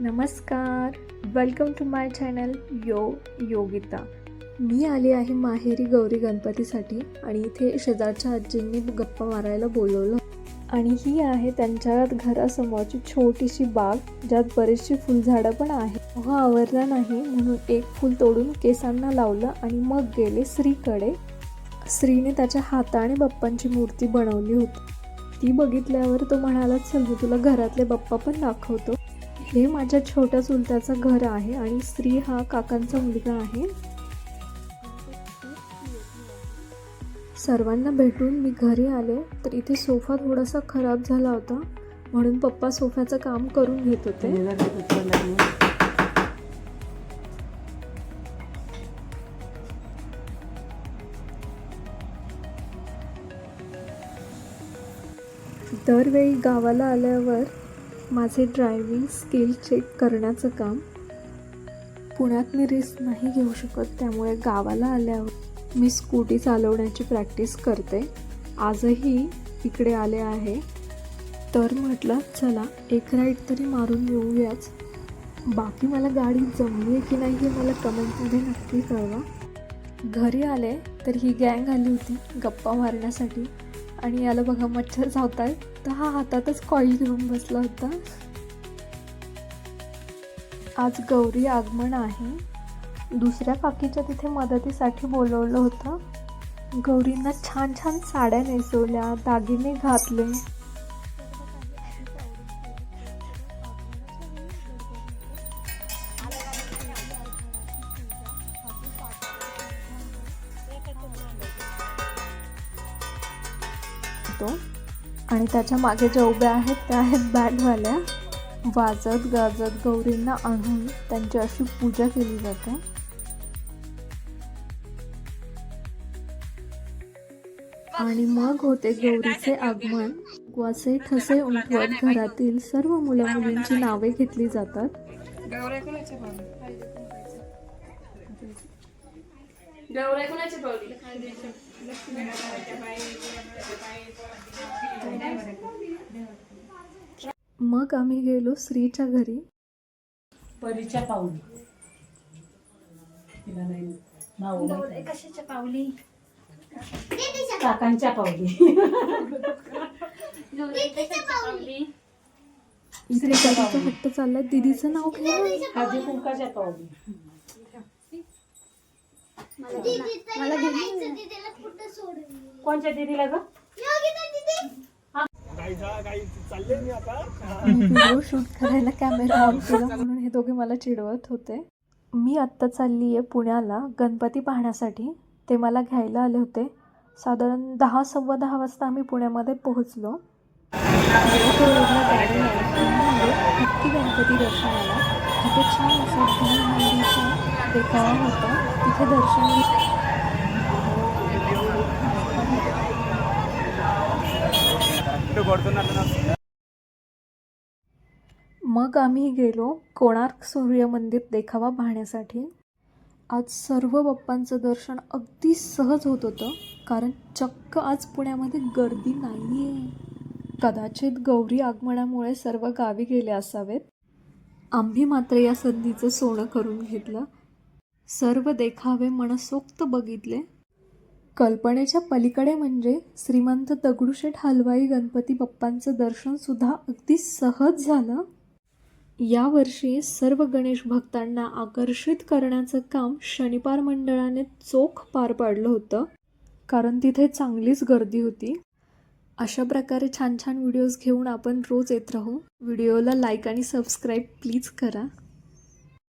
नमस्कार. Welcome to my channel यो योगिता मी आली आहे माहेरी गौरी गणपतीसाठी आणि इथे शेजारच्या आजींनी गप्पा मारायला बोलवलं. आणि ही आहे त्यांच्या घरासमोरची छोटीशी बाग ज्यात बरीचशी फुलझाडं पण आहेत. हो आवरला नाही म्हणून एक फूल तोडून केसांना लावलं आणि मग गेले श्रीकडे. श्रीने त्याच्या हाताने बाप्पांची मूर्ती बनवली होती. ती बघितल्यावर तो म्हणाला चल मी तुला घरातले बाप्पा पण दाखवतो. हे माझ्या छोट्या चुलत्याचं घर आहे आणि स्त्री हा काकांचा मुलगा आहे. सर्वांना भेटून मी घरी आले तर इथे सोफा थोडासा खराब झाला होता म्हणून पप्पा सोफ्याचं काम करून घेत होते. दरवेळी गावाला आल्यावर माझे ड्रायव्हिंग स्किल चेक करण्याचं काम पुण्यात मी रिस्क नाही घेऊ शकत त्यामुळे गावाला आल्यावर मी स्कूटी चालवण्याची प्रॅक्टिस करते. आजही इकडे आले आहे. तर म्हटलं चला एक राईड तरी मारून येऊयाच. बाकी मला गाडी जमली आहे की नाही हे मला कमेंटमध्ये नक्की कळवा. घरी आले तर ही गँग आली होती गप्पा मारण्यासाठी. आणि याला बघा मच्छर चावताय तर हा हातातच कॉईल घेऊन बसला होता. आज गौरी आगमन आहे. दुसऱ्या काकीच्या तिथे मदतीसाठी बोलवलं होतं. गौरींना छान छान साड्या नेसवल्या दागिने घातले. तो आणि त्याच्यामागे ज्या उभ्या आहेत त्या आहेत बॅटवाल्या. वाजत गाजत गौरींना आणून त्यांची अशी पूजा केली जाते. आणि मग होते गौरीचे आगमन. वासे ठसे उमटवत घरातील सर्व मुला मुलींची नावे घेतली जातात गौऱ्या कोणाच्या पावली गौऱ्या कोणाच्या पावली मग आम्ही गेलो श्रीच्या घरी. परीच्या पाऊली तिला नाही भाऊ नाही. कशाच्या पावली? काकांच्या पाऊली पावली. इकडे कधीचा हट्ट चाललाय. दिदीचं नाव घे ना. हळदी कुंकाच्या पाऊली कोणच्या दिदीला ग? व्हिडिओ शूट करायला कॅमेरा ऑन केला म्हणून हे दोघे मला चिडवत होते. मी आत्ता चालली आहे पुण्याला गणपती पाहण्यासाठी. ते मला घ्यायला आले होते. साधारण दहा सव्वा दहा वाजता आम्ही पुण्यामध्ये पोहोचलो. रोडला भक्ती गणपती दर्शनाला. तिथे छान असा देखावा होता. तिथे दर्शन मग आम्ही गेलो कोणार्क सूर्य मंदिर देखावा पाहण्यासाठी. आज सर्व बाप्पांचं दर्शन अगदी सहज होत होतं कारण चक्क आज पुण्यामध्ये गर्दी नाही आहे कदाचित गौरी आगमनामुळे सर्व गावी गेले असावेत. आम्ही मात्र या संधीचं सोनं करून घेतलं. सर्व देखावे मनसोक्त बघितले. कल्पनेच्या पलीकडे म्हणजे श्रीमंत दगडूशेठ हलवाई गणपती बाप्पांचं दर्शनसुद्धा अगदी सहज झालं. यावर्षी सर्व गणेश भक्तांना आकर्षित करण्याचं काम शनिपार मंडळाने चोख पार पाडलं होतं कारण तिथे चांगलीच गर्दी होती. अशा प्रकारे छान छान व्हिडिओज घेऊन आपण रोज येत राहू. व्हिडिओला लाईक आणि सबस्क्राईब प्लीज करा.